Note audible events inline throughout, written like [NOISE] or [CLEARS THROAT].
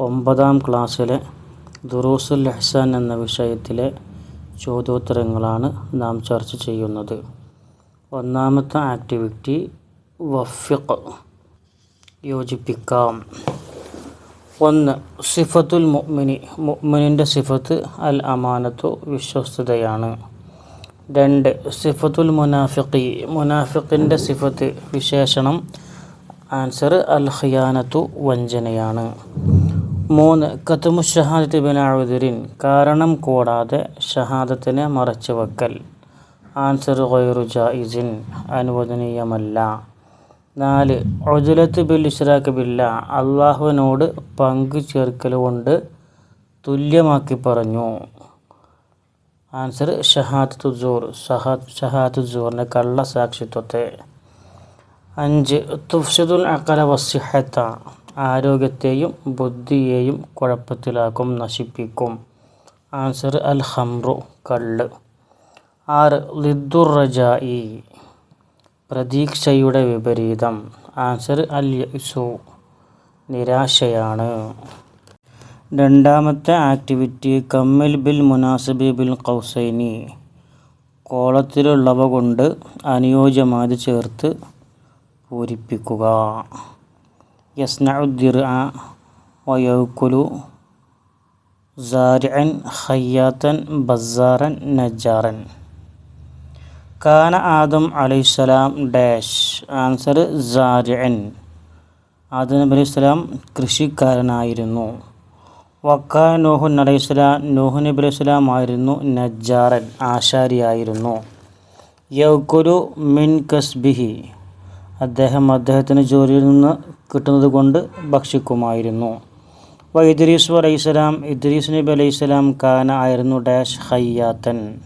ഒമ്പതാം ക്ലാസ്സിലെ ദുറൂസുൽ ഇഹ്സാൻ എന്ന വിഷയത്തിലെ ചോദ്യോത്തരങ്ങളാണ് നാം ചർച്ച ചെയ്യുന്നത്. ഒന്നാമത്തെ ആക്ടിവിറ്റി വഫിഖ്. യോജിപ്പിക്കാം. ഒന്ന് സിഫത്തുൽ മുഅ്മിനി. മുഅ്മിനിന്റെ സിഫത്ത് അൽ അമാനത്തു വിശ്വസ്തതയാണ്. രണ്ട് സിഫത്തുൽ മുനാഫിഖി. മുനാഫിഖിന്റെ സിഫത്ത് വിശേഷണം ആൻസർ അൽ ഖിയാനത്തു വഞ്ചനയാണ്. മൂന്ന് കത്തുമു ഷഹാദത്ത് ബിനാവുദിരിൻ കാരണം കൂടാതെ ഷഹാദത്തിനെ മറച്ചു വെക്കൽ. ആൻസർ ഗൈറു ജായിസിൻ. അനുവദനീയമല്ല. നാല് ഒജുലത്ത് ബിൽ ഇഷ്റാഖ് ബില്ല. അള്ളാഹുവിനോട് പങ്കു ചേർക്കൽ കൊണ്ട് തുല്യമാക്കി പറഞ്ഞു. ആൻസർ ഷഹാദത്തു ജൂർ ഷഹാദ് ഷഹാദു ജൂറിന്റെ കള്ള സാക്ഷിത്വത്തെ. അഞ്ച് തുഫ്ഷദുൽ അക്കല വസിഹത്ത ആരോഗ്യത്തെയും ബുദ്ധിയെയും കുഴപ്പത്തിലാക്കും നശിപ്പിക്കും. ആൻസർ അൽ ഹംറു കള്ള്. ആറ് ലിദ്ദുർ റജായി പ്രതീക്ഷയുടെ വിപരീതം. ആൻസർ അൽ യസു നിരാശയാണ്. രണ്ടാമത്തെ ആക്ടിവിറ്റി കമ്മിൽ ബിൽ മുനാസിബി ബിൽ കൗസൈനി കോളത്തിലുള്ളവ കൊണ്ട് അനുയോജ്യമായത് ചേർത്ത് പൂരിപ്പിക്കുക. യസ്നഉദ്ദിർ വയൗകുലു സാരിഅൻ ഖയ്യാത്തൻ ബസാറൻ നജാറൻ കാന ആദം അലൈഹിസ്സലാം ഡാഷ് ആൻസർ സാരിഅൻ ആദം നബി അലൈഹിസ്സലാം കൃഷിക്കാരനായിരുന്നു. വക്കാ നൂഹ് അലൈഹിസ്സലാം നോഹു നബി അലൈഹിസ്സലാം ആയിരുന്നു നജാറൻ ആശാരിയായിരുന്നു. യൗകുലു മിൻ കസ്ബിഹി. അദ്ദേഹം അദ്ദേഹത്തിന് ജോലിയിൽ നിന്ന് കിട്ടുന്നത് കൊണ്ട് ഭക്ഷിക്കുമായിരുന്നു. വ ഇദ്രീസ് ഇദ്രീസ് നബി അലൈഹിസ്സലാം കാന ആയിരുന്നു ഡാഷ് ഹയ്യാത്തൻ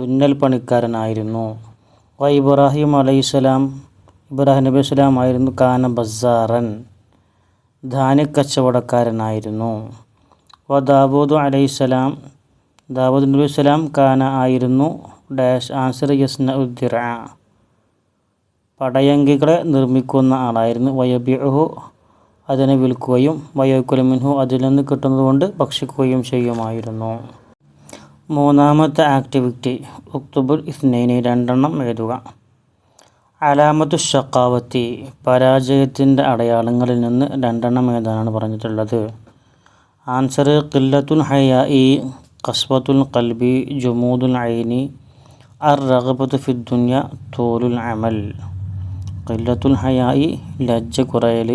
തുന്നൽ പണിക്കാരനായിരുന്നു. വ ഇബ്രാഹിം അലൈഹിസ്സലാം ഇബ്രാഹിം നബി അലൈഹിസ്സലാം ആയിരുന്നു കാന ബസാറൻ ധാന്യക്കച്ചവടക്കാരനായിരുന്നു വ ദാവൂദ് അലൈഹിസ്സലാം ദാവൂദ് നബി സ്വലാം കാന ആയിരുന്നു ഡാഷ് ആൻസർ യസ്ന ഉദ്ദിറ പടയങ്കികളെ നിർമ്മിക്കുന്ന ആളായിരുന്നു. വയബിഹു അതിനെ വിൽക്കുകയും വയോക്കുലമിൻഹു അതിൽ നിന്ന് കിട്ടുന്നതുകൊണ്ട് ഭക്ഷിക്കുകയും ചെയ്യുമായിരുന്നു. മൂന്നാമത്തെ ആക്ടിവിറ്റി ഒക്ടോബർ ഇസ്നൈനി രണ്ടെണ്ണം എഴുതുക. അലാമത്തു ഷക്കാവത്തി പരാജയത്തിന്റെ അടയാളങ്ങളിൽ നിന്ന് രണ്ടെണ്ണം എഴുതാനാണ് പറഞ്ഞിട്ടുള്ളത്? ആൻസർ കില്ലത്തുൽ ഹയ ഇ കസ്ബത്തുൽ കൽബി ജുമൂദുൽ ഐനി അർ റഗബത്ത് ഫിദ്ദുന്യ തോലുൽ അമൽ. കില്ലത്തുൽ ഹയായി ലജ്ജ കുറയൽ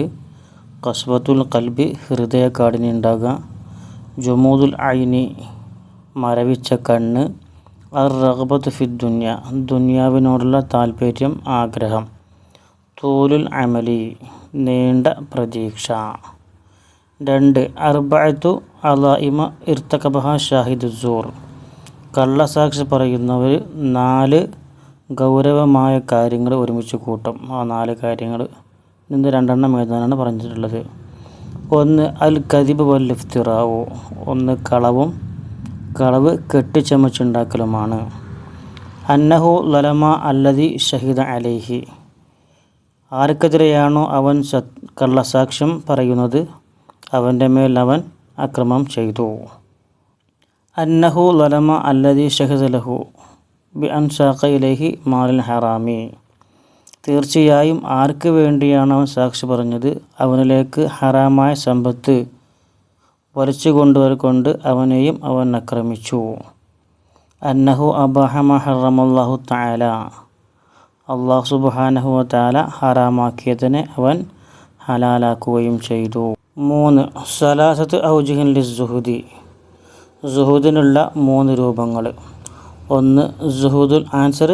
കസ്ബത്തുൽ കൽബി ഹൃദയക്കാടിന് ഉണ്ടാകുക ജുമൂദുൽ ഐനി മരവിച്ച കണ്ണ് അർ റഹബത്ത് ഫി ദുന്യ ദുന്യാവിനോടുള്ള താല്പര്യം ആഗ്രഹം തൂലുൽ അമലി നീണ്ട പ്രതീക്ഷ. രണ്ട് അർബഅത്തു അലായിമ ഇർത്തകബഹ ഷാഹിദ് സൂർ. കള്ളസാക്ഷി പറയുന്നവർ നാല് ഗൗരവമായ കാര്യങ്ങൾ ഒരുമിച്ച് കൂട്ടും. ആ നാല് കാര്യങ്ങൾ നിന്ന് രണ്ടെണ്ണം എഴുതാനാണ് പറഞ്ഞിട്ടുള്ളത്. ഒന്ന് അൽ കദിബ് വൽ ഇഫ്തിറാവു. ഒന്ന് കളവും കളവ് കെട്ടിച്ചമച്ചുണ്ടാക്കലുമാണ്. അന്നഹു ലലമ അല്ലതി ഷഹിദ അലേഹി. ആർക്കെതിരെയാണോ അവൻ സത് കള്ളസാക്ഷ്യം പറയുന്നത് അവന്റെ മേൽ അവൻ അക്രമം ചെയ്തു. അന്നഹു ലലമ അല്ലതി ഷഹിദ ലഹു. ബി അൻസാഖയിലേഹി മാലിൻ ഹറാമി. തീർച്ചയായും ആർക്ക് വേണ്ടിയാണ് അവൻ സാക്ഷി പറഞ്ഞത്? അവനിലേക്ക് ഹറാമായ സമ്പത്ത് വലിച്ചു കൊണ്ടുവരിക്കൊണ്ട് അവനെയും അവൻ ആക്രമിച്ചു. അന്നഹു അബഹമ ഹറമല്ലാഹു താല അള്ളാഹു സുബാനഹു താല ഹറാമാക്കിയതിനെ അവൻ ഹലാലാക്കുകയും ചെയ്തു. മൂന്ന് സലാസത്ത് ഔജുഹിൻ ലിസ് ജുഹുദി ജുഹുദിനുള്ള മൂന്ന് രൂപങ്ങൾ. ഒന്ന് ജുഹുദുൽ ആൻസർ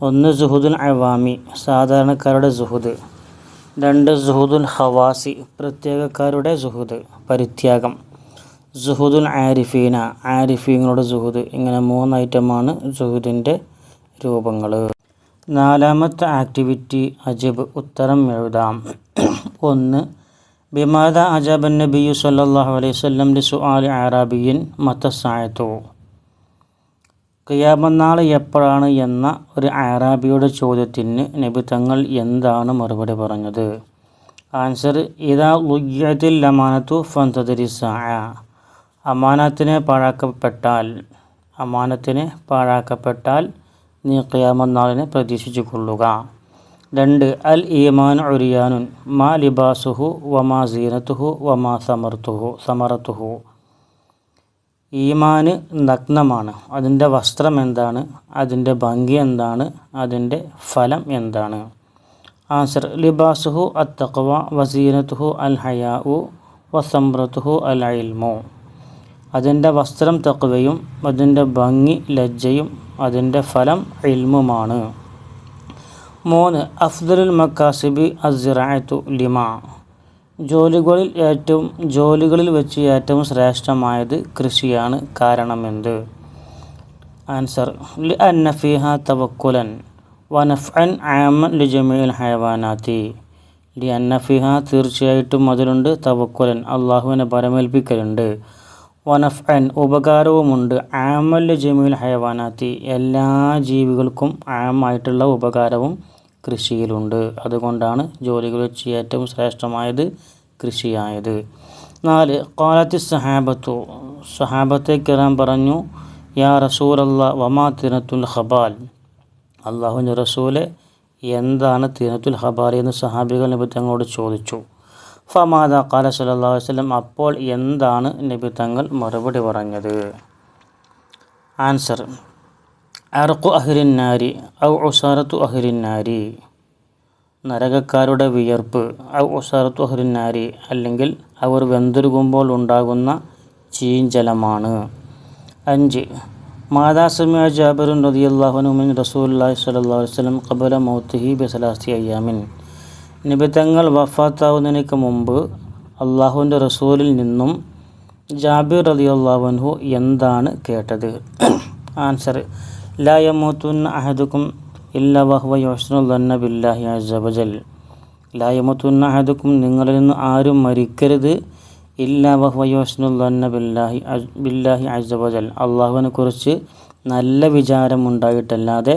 ഒന്ന് ജുഹുദുൽ അവാമി സാധാരണക്കാരുടെ ജുഹുദ് രണ്ട് ജുഹുദുൽ ഹവാസി പ്രത്യേകക്കാരുടെ ജുഹുദ് പരിത്യാഗം. ജുഹുദുൽ ആരിഫീന ആരിഫീങ്ങളുടെ ജുഹുദ് ഇങ്ങനെ മൂന്ന് ഐറ്റമാണ് ജുഹുദിന്റെ രൂപങ്ങൾ നാലാമത്തെ ആക്ടിവിറ്റി അജബ് ഉത്തരം എഴുതാം. ഒന്ന് ബിമാദ അജബ് നബിയു സല്ലല്ലാഹു അലൈഹി വസല്ലം ലി സുആലി അറാബിയൻ മത്തസായത്തു ഖിയാമനാൾ എപ്പോഴാണ് എന്ന ഒരു അറാബിയുടെ ചോദ്യത്തിന് നബി തങ്ങൾ എന്താണ് മറുപടി പറഞ്ഞത്? ആൻസർ ഇതാ ലുയ്യത്തിൽ അമാനത്തു ഫന്തദരി സായ അമാനത്തിനെ പാഴാക്കപ്പെട്ടാൽ അമാനത്തിനെ പാഴാക്കപ്പെട്ടാൽ നീ ഖിയാമനാളിനെ പ്രതീക്ഷിച്ചു കൊള്ളുക രണ്ട് അൽ ഈമാൻ ഒരിയാനുൻ മാ ലിബാസുഹു വമാ സീനത്തുഹു വമാ സമർത്തുഹു സമറത്തുഹു. ഈമാന് നഗ്നമാണ്. അതിന്റെ വസ്ത്രം എന്താണ്? അതിന്റെ ഭംഗി എന്താണ്? അതിന്റെ ഫലം എന്താണ്? ആൻസർ ലിബാസുഹു അത്തഖവ വസീനത്തുഹു അൽ ഹയാഉ വസംറത്തുഹു അൽ ഇൽമു അതിന്റെ വസ്ത്രം തക്വയും അതിന്റെ ഭംഗി ലജ്ജയും അതിന്റെ ഫലം ഇൽമുമാണ്. മൂന്ന് അഫ്ദലുൽ മക്കാസിബി അസിറായത്തു ലിമ. ജോലികളിൽ ഏറ്റവും ജോലികളിൽ വെച്ച് ഏറ്റവും ശ്രേഷ്ഠമായത് കൃഷിയാണ് കാരണമെന്ത്? ആൻസർ. ലി അന്നഫിഹ തവക്കുലൻ. വനഫ്അൻ ആമൻ ലി ജമീൽ ഹൈവാനാത്തി. ലി അന്നഫിഹ തീർച്ചയായിട്ടും അതിലുണ്ട് തവക്കുലൻ. അള്ളാഹുവിനെ പരമേൽപ്പിക്കലുണ്ട്. വനഫ്അൻ ഉപകാരവുമുണ്ട്. ആമൽ ലി ജമീൽ ഹൈവാനാത്തി. എല്ലാ ജീവികൾക്കും ആമായിട്ടുള്ള ഉപകാരവും കൃഷിയിലുണ്ട്. അതുകൊണ്ടാണ് ജോലികൾ വെച്ച് ഏറ്റവും ശ്രേഷ്ഠമായത് കൃഷിയായത്. നാല് കാലത്തി സഹാബത്തു. സഹാബത്തെ കിറാൻ പറഞ്ഞു യാ റസൂൽ അള്ളാ വമാ തിനത്തുൽ ഹബാൽ അള്ളാഹുവിന്റെ റസൂലെ എന്താണ് തിനത്തുൽ ഹബാൽ എന്ന് സഹാബികൾ നബി തങ്ങളോട് ചോദിച്ചു. ഫമാദ കാല സല്ലാ വസ്ലം അപ്പോൾ എന്താണ് നബി തങ്ങൾ മറുപടി പറഞ്ഞത്? ആൻസർ അർക്കു അഹിരിന്നാരി ഔ ഉസാറത്തു അഹിരിന്നാരി നരകക്കാരുടെ വിയർപ്പ് ഔ ഉസാറത്തു അഹിരിന്നാരി അല്ലെങ്കിൽ അവർ വെന്തുരുകുമ്പോൾ ഉണ്ടാകുന്ന ചീഞ്ചലമാണ്. അഞ്ച് മാതാ സമിയ ജാബിറുൻ റതിയല്ലാഹുനുമിൻ റസൂല്ലാഹി സ്വല്ലല്ലാഹു അലൈഹി വസല്ലം ഖബല മൗത്തിഹി ബിസലാസി അയ്യാമിൻ. നിബിതങ്ങൾ വഫാത്താവുന്നതിനേക്ക് മുമ്പ് അള്ളാഹുവിന്റെ റസൂലിൽ നിന്നും ജാബിർ റതിയല്ലാഹുൻഹു എന്താണ് കേട്ടത്? [CLEARS THROAT] ആൻസർ അഹദുക്കും ഇല്ല വഹ്വ യോഷ്നുല്ലന്ന ബില്ലാഹി നിങ്ങളിൽ നിന്ന് ആരും മരിക്കരുത് ഇല്ലാ വഹ്വ യോഷ്നുല്ലന്ന ബില്ലാഹി ബില്ലാഹി അള്ളാഹുവിനെ കുറിച്ച് നല്ല വിചാരമുണ്ടായിട്ടല്ലാതെ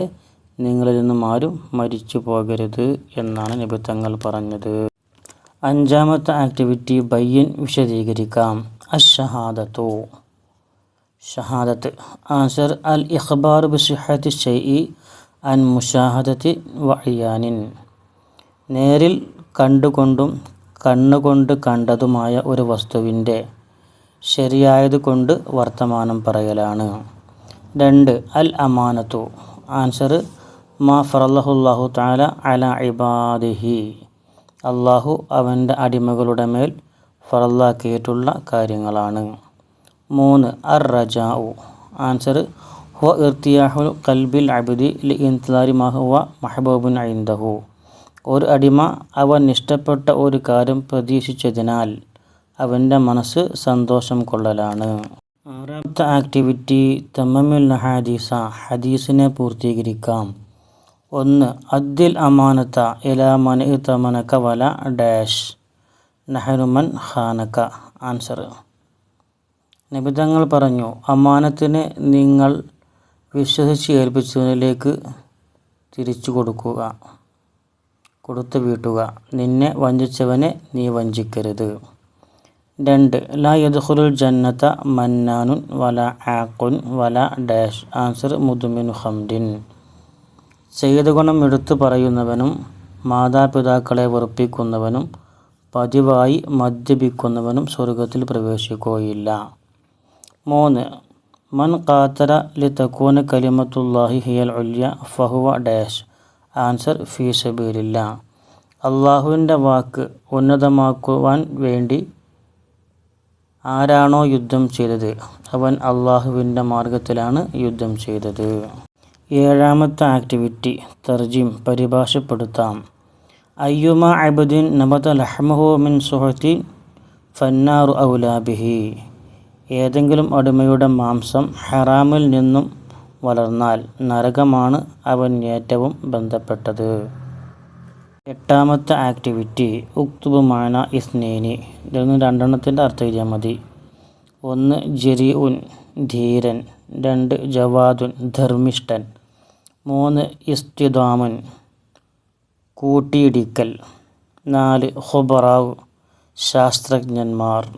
നിങ്ങളിൽ നിന്നും ആരും മരിച്ചു പോകരുത് എന്നാണ് നിബിത്തങ്ങൾ പറഞ്ഞത്. അഞ്ചാമത്തെ ആക്ടിവിറ്റി ബയ്യൻ വിശദീകരിക്കാം. അഷഹാദത്തു. ഷഹാദത്ത്. ആൻസർ അൽ ഇഖ്ബാർ ബിസിഹത്തി ഷെയ്ഇ അൻ മുഷാഹദത്തി വഹിയാനിൻ നേരിൽ കണ്ടുകൊണ്ടും കണ്ണുകൊണ്ട് കണ്ടതുമായ ഒരു വസ്തുവിന്റെ ശരിയായതുകൊണ്ട് വർത്തമാനം പറയലാണ്. രണ്ട് അൽ അമാനത്തു. ആൻസർ മാ ഫറല്ലഹുല്ലാഹു താല അല ഇബാദിഹി. അള്ളാഹു അവന്റെ അടിമകളുടെ മേൽ ഫറല്ലാക്കിയിട്ടുള്ള കാര്യങ്ങളാണ്. മൂന്ന്. അർ റജാഉ ആൻസർ ഹുവ ഇർത്തിയാഹുൽ കൽബിൽ അബിദി ലി ഇൻതിലാരി മഹുവ മഹബൂബുൻ ഐന്ദഹു ഒരു അടിമ അവൻ ഇഷ്ടപ്പെട്ട ഒരു കാര്യം പ്രതീക്ഷിച്ചതിനാൽ അവന്റെ മനസ്സ് സന്തോഷം കൊള്ളലാണ്. ആറാമത്തെ ആക്ടിവിറ്റി തമ്മമിൽ ഹദീസ ഹദീസിനെ പൂർത്തീകരിക്കാം. ഒന്ന് അദ്ദിൽ അമാനത്ത ഇലാ മന തമനക്ക വല ഡാഷ്. നഹനുമൻ ഹാനക്ക ആൻസർ നിബിധങ്ങൾ പറഞ്ഞു അമാനത്തിനെ നിങ്ങൾ വിശ്വസിച്ച് ഏൽപ്പിച്ചതിലേക്ക് തിരിച്ചു കൊടുക്കുക കൊടുത്തു വീട്ടുക. നിന്നെ വഞ്ചിച്ചവനെ നീ വഞ്ചിക്കരുത്. രണ്ട് ലാ യദ്ഖുലുൽ ജന്നത മന്നാനുൻ വല ആക്കുൻ വല ഡാഷ്. ആൻസർ മുതുമിനു ഹംദിൻ. ചെയ്ത ഗുണം എടുത്തു പറയുന്നവനും മാതാപിതാക്കളെ വെറുപ്പിക്കുന്നവനും പതിവായി മദ്യപിക്കുന്നവനും സ്വർഗത്തിൽ പ്രവേശിക്കുകയില്ല. മൂന്ന്. മൻ ഖാത്തര ലി തക്കൂന കലിമത്തുല്ലാഹി ഹിയൽ ഉല്യ ഫഹുവ ഡാഷ്. ആൻസർ ഫീ സബീലില്ല. അള്ളാഹുവിന്റെ വാക്ക് ഉന്നതമാക്കുവാൻ വേണ്ടി ആരാണോ യുദ്ധം ചെയ്തത്? അവൻ അള്ളാഹുവിന്റെ മാർഗത്തിലാണ് യുദ്ധം ചെയ്തത്. ഏഴാമത്തെ ആക്ടിവിറ്റി തർജിം പരിഭാഷപ്പെടുത്താം. അയ്യുമ അബുദ്ദീൻ നബത ലഹ്മഹു മിൻ സുഹത്തി ഫന്നാറു ഔലാബിഹി ഏതെങ്കിലും അടിമയുടെ മാംസം ഹറാമിൽ നിന്നും വളർന്നാൽ നരകമാണ് അവൻ ഏറ്റവും ബന്ധപ്പെട്ടത്. എട്ടാമത്തെ ആക്ടിവിറ്റി ഉക്തുബ് മാന ഇസ്നേനി. ഇതിൽ രണ്ടെണ്ണത്തിന്റെ അർത്ഥം എഴുതിയാൽ മതി. ഒന്ന് ജെരി ഉൻ ധീരൻ. രണ്ട് ജവാദുൻ ധർമ്മിഷ്ഠൻ. മൂന്ന് ഇസ്തിദാമൻ കൂട്ടിയിടിക്കൽ. നാല് ഹുബറാവ് ശാസ്ത്രജ്ഞന്മാർ.